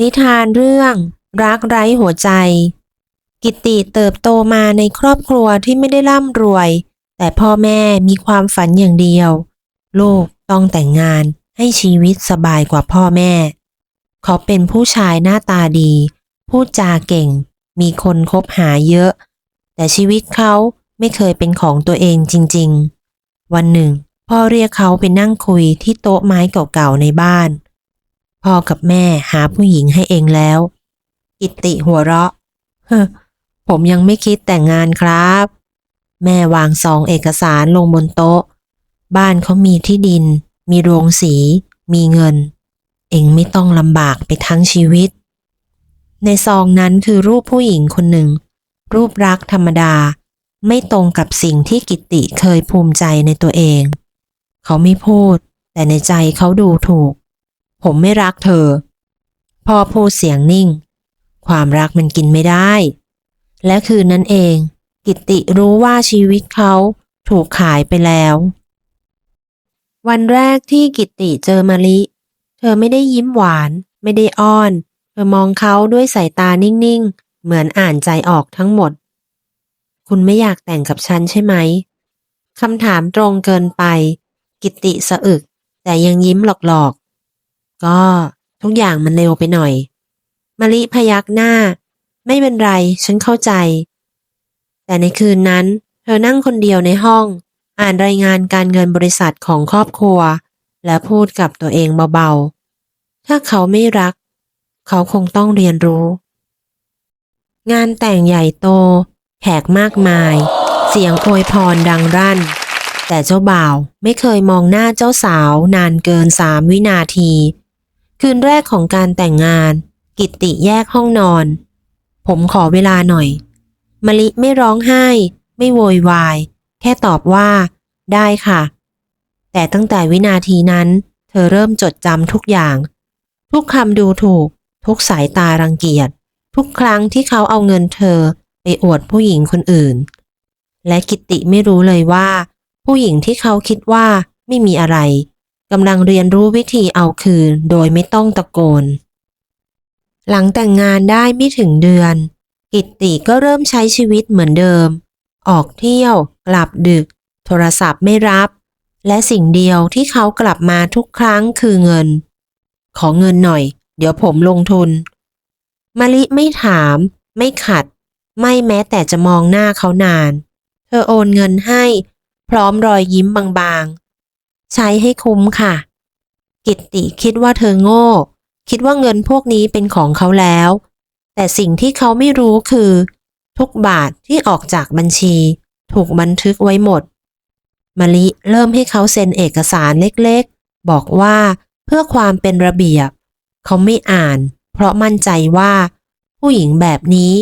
นิทานเรื่องรักไร้หัวใจ กิตติเติบโตมาในครอบครัวที่ไม่ได้ร่ำรวย แต่พ่อแม่มีความฝันอย่างเดียว ลูกต้องแต่งงานให้ชีวิตสบายกว่าพ่อแม่ เขาเป็นผู้ชายหน้าตาดี พูดจาเก่ง มีคนคบหาเยอะ แต่ชีวิตเขาไม่เคยเป็นของตัวเองจริง ๆ วันหนึ่ง พ่อเรียกเขาไปนั่งคุยที่โต๊ะไม้เก่าๆในบ้าน พ่อกับแม่หาผู้หญิงให้เองแล้ว กิติหัวเราะเฮ้ผมยังไม่คิดแต่งงานครับ แม่วางซองเอกสารลงบนโต๊ะ บ้านเขามีที่ดิน มีโรงสี มีเงิน เองไม่ต้องลำบากไปทั้งชีวิต ในซองนั้นคือรูปผู้หญิงคนหนึ่ง รูปรักธรรมดา ไม่ตรงกับสิ่งที่กิติเคยภูมิใจในตัวเอง เขาไม่พูด แต่ในใจเขาดูถูก ผมไม่รักเธอ พ่อพูดเสียงนิ่ง ความรักมันกินไม่ได้ และคืนนั้นเอง กิติรู้ว่าชีวิตเขาถูกขายไปแล้ว วันแรกที่กิติเจอมะลิ เธอไม่ได้ยิ้มหวาน ไม่ได้อ้อน เธอมองเขาด้วยสายตานิ่งๆ เหมือนอ่านใจออกทั้งหมด คุณไม่อยากแต่งกับฉันใช่ไหมคำถามตรงเกินไป กิติสะอึก แต่ยังยิ้มหลอก ก็ทุกอย่างมันเร็วไปหน่อยมะลิพยักหน้า ไม่เป็นไร ฉันเข้าใจ แต่ในคืนนั้น เธอนั่งคนเดียวในห้อง อ่านรายงานการเงินบริษัทของครอบครัว และพูดกับตัวเองเบาๆ ถ้าเขาไม่รัก เขาคงต้องเรียนรู้ งานแต่งใหญ่โต แขกมากมาย เสียงอวยพรดังรั่น แต่เจ้าบ่าวไม่เคยมองหน้าเจ้าสาวนานเกินสามวินาที คืนแรกของการแต่งงาน กิตติแยกห้องนอน ผมขอเวลาหน่อย มะลิไม่ร้องไห้ ไม่โวยวาย แค่ตอบว่า ได้ค่ะ แต่ตั้งแต่วินาทีนั้น เธอเริ่มจดจำทุกอย่าง ทุกคำดูถูก ทุกสายตารังเกียจ ทุกครั้งที่เขาเอาเงินเธอไปอวดผู้หญิงคนอื่น และกิตติไม่รู้เลยว่า ผู้หญิงที่เขาคิดว่าไม่มีอะไร กำลังเรียนรู้วิธีเอาคืนโดยไม่ต้องตะโกน หลังแต่งงานได้ไม่ถึงเดือน กิตติก็เริ่มใช้ชีวิตเหมือนเดิม ออกเที่ยว กลับดึก โทรศัพท์ไม่รับ และสิ่งเดียวที่เขากลับมาทุกครั้งคือเงิน ขอเงินหน่อย เดี๋ยวผมลงทุนมะลิไม่ถาม ไม่ขัด ไม่แม้แต่จะมองหน้าเขานาน เธอโอนเงินให้ พร้อมรอยยิ้มบางๆ ใช้ให้คุ้มค่ะ กิตติคิดว่าเธอโง่ คิดว่าเงินพวกนี้เป็นของเขาแล้ว แต่สิ่งที่เขาไม่รู้คือ ทุกบาทที่ออกจากบัญชี ถูกบันทึกไว้หมดมะลิเริ่มให้เขาเซ็นเอกสารเล็กๆ บอกว่าเพื่อความเป็นระเบียบ เขาไม่อ่าน เพราะมั่นใจว่า ผู้หญิงแบบนี้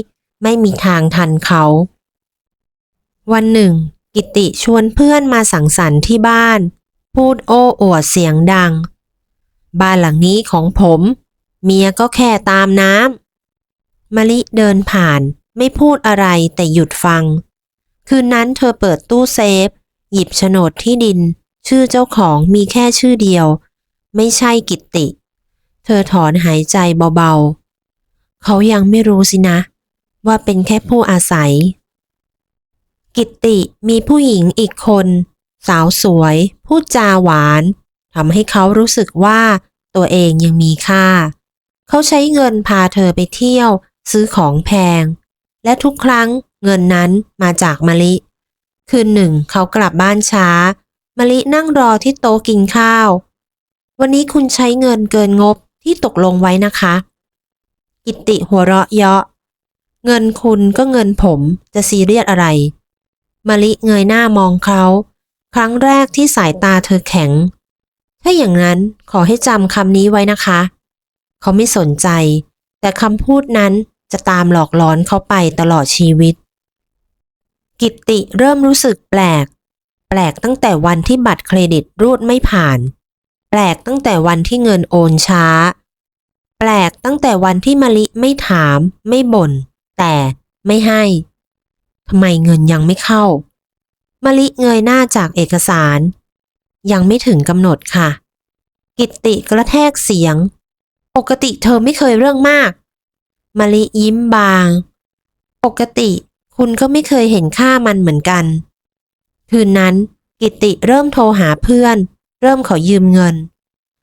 ไม่มีทางทันเขา วันหนึ่ง กิติชวนเพื่อนมาสังสรรค์ที่บ้าน พูดโอ้อวดเสียงดัง บ้านหลังนี้ของผม เมียก็แค่ตามน้ำมะลิเดินผ่านไม่พูดอะไรแต่หยุดฟัง คืนนั้นเธอเปิดตู้เซฟ หยิบโฉนดที่ดิน ชื่อเจ้าของมีแค่ชื่อเดียว ไม่ใช่กิตติ เธอถอนหายใจเบาๆ เขายังไม่รู้สินะ ว่าเป็นแค่ผู้อาศัย กิตติมีผู้หญิงอีกคน สาวสวย พูดจาหวานทำให้เขารู้สึกว่าตัวเองยังมีค่า เขาใช้เงินพาเธอไปเที่ยว ซื้อของแพง และทุกครั้งเงินนั้นมาจากมะลิ คืนหนึ่งเขากลับบ้านช้ามะลินั่งรอที่โต๊ะกินข้าว วันนี้คุณใช้เงินเกินงบที่ตกลงไว้นะคะ กิติหัวเราะเยาะ เงินคุณก็เงินผมจะซีเรียสอะไรมะลิเงยหน้ามองเขา ครั้งแรกที่สายตาเธอแข็ง ถ้าอย่างนั้นขอให้จำคำนี้ไว้นะคะ เขาไม่สนใจ แต่คำพูดนั้นจะตามหลอกหลอนเขาไปตลอดชีวิต กิตติเริ่มรู้สึกแปลก แปลกตั้งแต่วันที่บัตรเครดิตรูดไม่ผ่าน แปลกตั้งแต่วันที่เงินโอนช้า แปลกตั้งแต่วันที่มะลิไม่ถาม ไม่บ่น แต่ไม่ให้ทำไมเงินยังไม่เข้า มะลิเงยหน้าจากเอกสาร ยังไม่ถึงกำหนดค่ะ กิตติกระแทกเสียง ปกติเธอไม่เคยเรื่องมากมะลิยิ้มบาง ปกติคุณก็ไม่เคยเห็นค่ามันเหมือนกัน คืนนั้นกิตติเริ่มโทรหาเพื่อน เริ่มขอยืมเงิน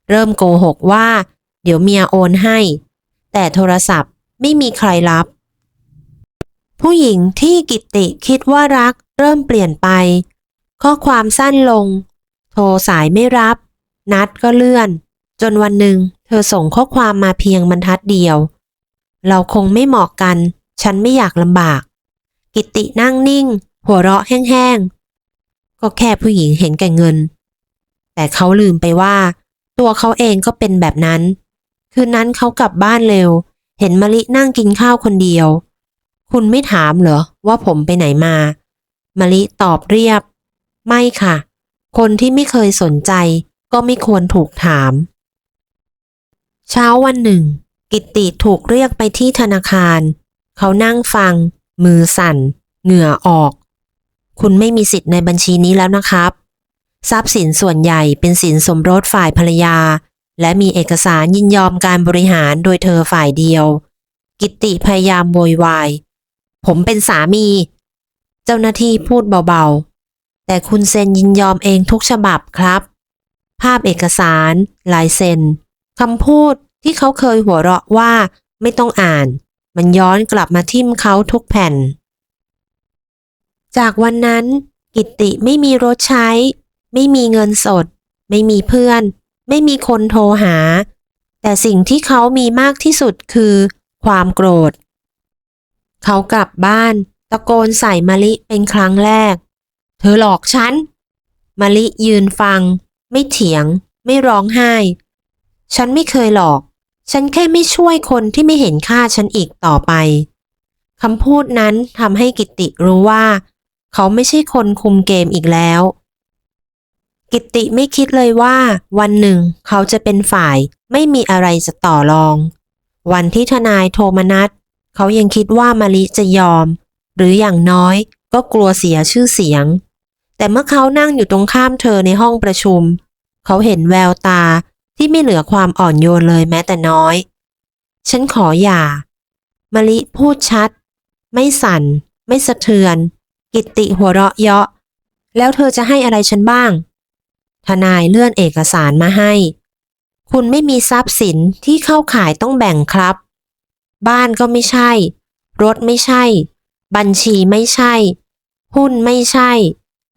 เริ่มโกหกว่า เดี๋ยวเมียโอนให้ แต่โทรศัพท์ไม่มีใครรับ ผู้หญิงที่กิติคิดว่ารักเริ่มเปลี่ยนไป ข้อความสั้นลง โทรสายไม่รับ นัดก็เลื่อน จนวันหนึ่งเธอส่งข้อความมาเพียงบรรทัดเดียว เราคงไม่เหมาะกัน ฉันไม่อยากลำบาก กิตตินั่งนิ่ง หัวเราะแห้งๆ ก็แค่ผู้หญิงเห็นแก่เงิน แต่เขาลืมไปว่า ตัวเขาเองก็เป็นแบบนั้น คืนนั้นเขากลับบ้านเร็ว เห็นมะลินั่งกินข้าวคนเดียว คุณไม่ถามเหรอ ว่าผมไปไหนมา มะลิตอบเรียบ ไม่ค่ะ คนที่ไม่เคยสนใจก็ไม่ควรถูกถาม เช้าวันหนึ่ง กิตติถูกเรียกไปที่ธนาคาร เขานั่งฟัง มือสั่น เหงื่อออก คุณไม่มีสิทธิ์ในบัญชีนี้แล้วนะครับ ทรัพย์สินส่วนใหญ่เป็นสินสมรสฝ่ายภรรยา และมีเอกสารยินยอมการบริหารโดยเธอฝ่ายเดียว กิตติพยายามโวยวาย ผมเป็นสามี เจ้าหน้าที่พูดเบาๆ แต่คุณเซ็นยินยอมเองทุกฉบับครับ ภาพเอกสารลายเซ็นคำพูดที่เขาเคยหัวเราะว่าไม่ต้องอ่าน มันย้อนกลับมาทิ่มเขาทุกแผ่น จากวันนั้น กิตติไม่มีรถใช้ ไม่มีเงินสด ไม่มีเพื่อน ไม่มีคนโทรหา แต่สิ่งที่เขามีมากที่สุดคือ ความโกรธ เขากลับบ้าน ตะโกนใส่มะลิเป็นครั้งแรก เธอหลอกฉันมะลิยืนฟัง ไม่เถียง ไม่ร้องไห้ ฉันไม่เคยหลอก ฉันแค่ไม่ช่วยคนที่ไม่เห็นค่าฉันอีกต่อไปคำพูดนั้นทำให้กิติรู้ว่า เขาไม่ใช่คนคุมเกมอีกแล้ว กิตติไม่คิดเลยว่า วันหนึ่งเขาจะเป็นฝ่ายไม่มีอะไรจะต่อรอง วันที่ทนายโทรมานัด เขายังคิดว่ามาลิจะยอม หรืออย่างน้อยก็กลัวเสียชื่อเสียง แต่เมื่อเขานั่งอยู่ตรงข้ามเธอในห้องประชุม เขาเห็นแววตาที่ไม่เหลือความอ่อนโยนเลยแม้แต่น้อย ฉันขออย่ามะลิพูดชัด ไม่สั่น ไม่สะเทือน กิตติหัวเราะเยาะ แล้วเธอจะให้อะไรฉันบ้าง ทนายเลื่อนเอกสารมาให้ คุณไม่มีทรัพย์สินที่เข้าข่ายต้องแบ่งครับ บ้านก็ไม่ใช่ รถไม่ใช่ บัญชีไม่ใช่ หุ้นไม่ใช่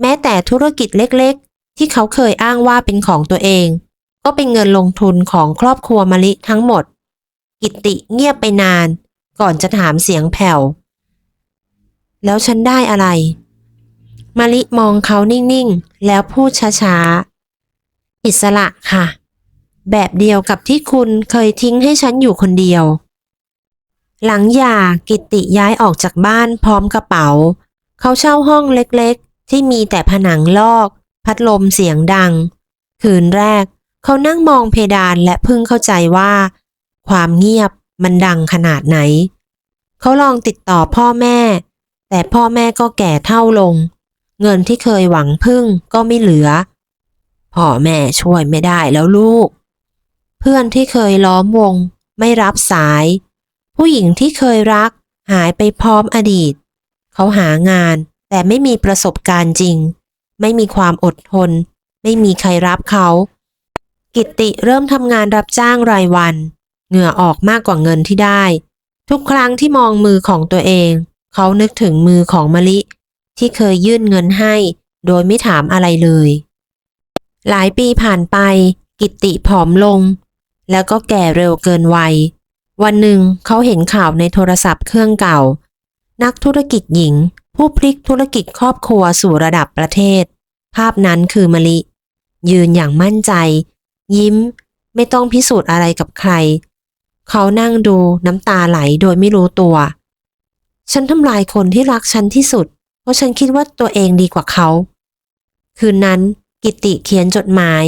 แม้แต่ธุรกิจเล็กๆ ที่เขาเคยอ้างว่าเป็นของตัวเอง ก็เป็นเงินลงทุนของครอบครัวมะลิทั้งหมด กิติเงียบไปนาน ก่อนจะถามเสียงแผ่ว แล้วฉันได้อะไรมะลิมองเขานิ่งๆ แล้วพูดช้าๆ อิสระค่ะ แบบเดียวกับที่คุณเคยทิ้งให้ฉันอยู่คนเดียว หลังหย่ากิติย้ายออกจากบ้านพร้อมกระเป๋า เขาเช่าห้องเล็กๆ ที่มีแต่ผนังลอก พัดลมเสียงดัง คืนแรก เขานั่งมองเพดานและเพิ่งเข้าใจว่า ความเงียบมันดังขนาดไหน เขาลองติดต่อพ่อแม่ แต่พ่อแม่ก็แก่เท่าลง เงินที่เคยหวังพึ่งก็ไม่เหลือ พ่อแม่ช่วยไม่ได้แล้วลูก เพื่อนที่เคยล้อมวงไม่รับสาย ผู้หญิงที่เคยรัก หายไปพร้อมอดีต เขาหางานแต่ไม่มีประสบการณ์จริง ไม่มีความอดทน ไม่มีใครรับเขา กิตติเริ่มทำงานรับจ้างรายวัน เหงื่อออกมากกว่าเงินที่ได้ ทุกครั้งที่มองมือของตัวเอง เขานึกถึงมือของมะลิ ที่เคยยื่นเงินให้ โดยไม่ถามอะไรเลย หลายปีผ่านไป กิตติผอมลง แล้วก็แก่เร็วเกินวัย วันหนึ่งเขาเห็นข่าวในโทรศัพท์เครื่องเก่า นักธุรกิจหญิง ผู้พลิกธุรกิจครอบครัวสู่ระดับประเทศ ภาพนั้นคือมะลิ ยืนอย่างมั่นใจ ยิ้ม ไม่ต้องพิสูจน์อะไรกับใคร เขานั่งดูน้ำตาไหลโดยไม่รู้ตัว ฉันทำลายคนที่รักฉันที่สุด เพราะฉันคิดว่าตัวเองดีกว่าเขา คืนนั้นกิตติเขียนจดหมาย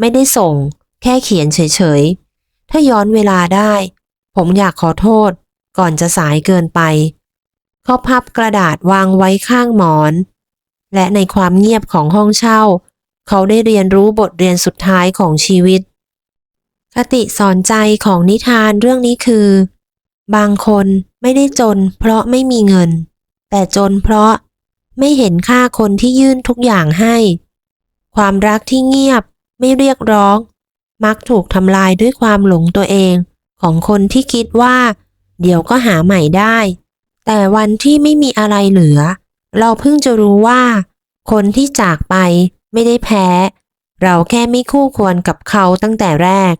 ไม่ได้ส่ง แค่เขียนเฉยๆ ถ้าย้อนเวลาได้ ผมอยากขอโทษ ก่อนจะสายเกินไป เขาพับกระดาษวางไว้ข้างหมอน และในความเงียบของห้องเช่า เขาได้เรียนรู้บทเรียนสุดท้ายของชีวิต คติสอนใจของนิทานเรื่องนี้คือ บางคนไม่ได้จนเพราะไม่มีเงิน แต่จนเพราะไม่เห็นค่าคนที่ยื่นทุกอย่างให้ ความรักที่เงียบไม่เรียกร้อง มักถูกทำลายด้วยความหลงตัวเอง ของคนที่คิดว่า เดี๋ยวก็หาใหม่ได้ แต่วันที่ไม่มีอะไรเหลือ เราเพิ่งจะรู้ว่า คนที่จากไปไม่ได้แพ้ เราแค่ไม่คู่ควรกับเขาตั้งแต่แรก